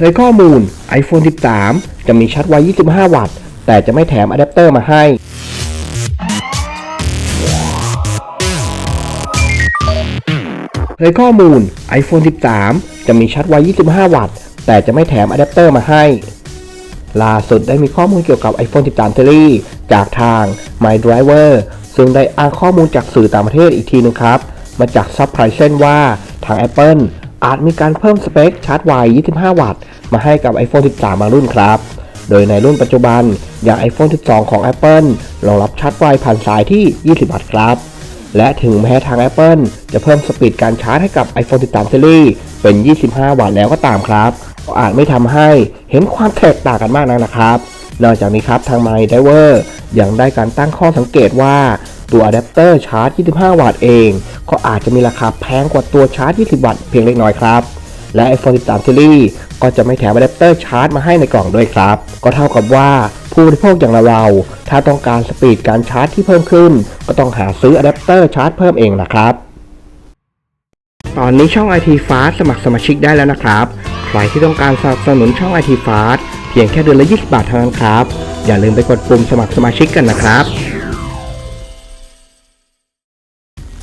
เผยข้อมูล iPhone 13 จะมีชาร์จไว 25 วัตต์ แต่จะไม่แถมอะแดปเตอร์มาให้เผยข้อมูล iPhone 13 จะมีชาร์จไว 25 วัตต์ แต่จะไม่แถมอะแดปเตอร์มาให้ ล่าสุดได้มีข้อมูลเกี่ยวกับ iPhone 13 Series จากทาง My Driver ซึ่งได้อ้างข้อมูลจากสื่อต่างประเทศอีกทีหนึงครับ มาจากซับไพรเซนว่าทาง Apple อาจมีการเพิ่มสเปคชาร์จไว 25 วัตต์ มาให้กับ iPhone 13 บางรุ่นครับ โดยในรุ่นปัจจุบันอย่าง iPhone 12 ของ Apple รองรับชาร์จไวผ่านสายที่ 20 วัตต์ครับ และถึงแม้ทาง Apple จะเพิ่มสปีดการชาร์จให้กับ iPhone 13 Series เป็น 25 วัตต์แล้วก็ตามครับก็อาจไม่ทำให้เห็นความแตกต่างกันมากนักนะครับ นอกจากนี้ครับทาง My Driver ยังได้การตั้งข้อสังเกตว่า ตัวอะแดปเตอร์ชาร์จ 25 วัตต์เอง ก็อาจจะมีราคาแพงกว่าตัวชาร์จ 20 วัตต์เพียงเล็กน้อยครับและ iPhone 13 Series ก็จะไม่แถมอะแดปเตอร์ชาร์จมาให้ในกล่องด้วยครับ ก็เท่ากับว่าผู้บริโภคอย่างเรา ถ้าต้องการสปีดการชาร์จที่เพิ่มขึ้น ก็ต้องหาซื้ออะแดปเตอร์ชาร์จเพิ่มเองนะครับ ตอนนี้ช่อง IT Fast สมัครสมาชิกได้แล้วนะครับ ใครที่ต้องการสนับสนุนช่อง IT Fast เพียงแค่เดือนละ 20 บาทเท่านั้นครับ อย่าลืมไปกดปุ่มสมัครสมาชิกกันนะครับ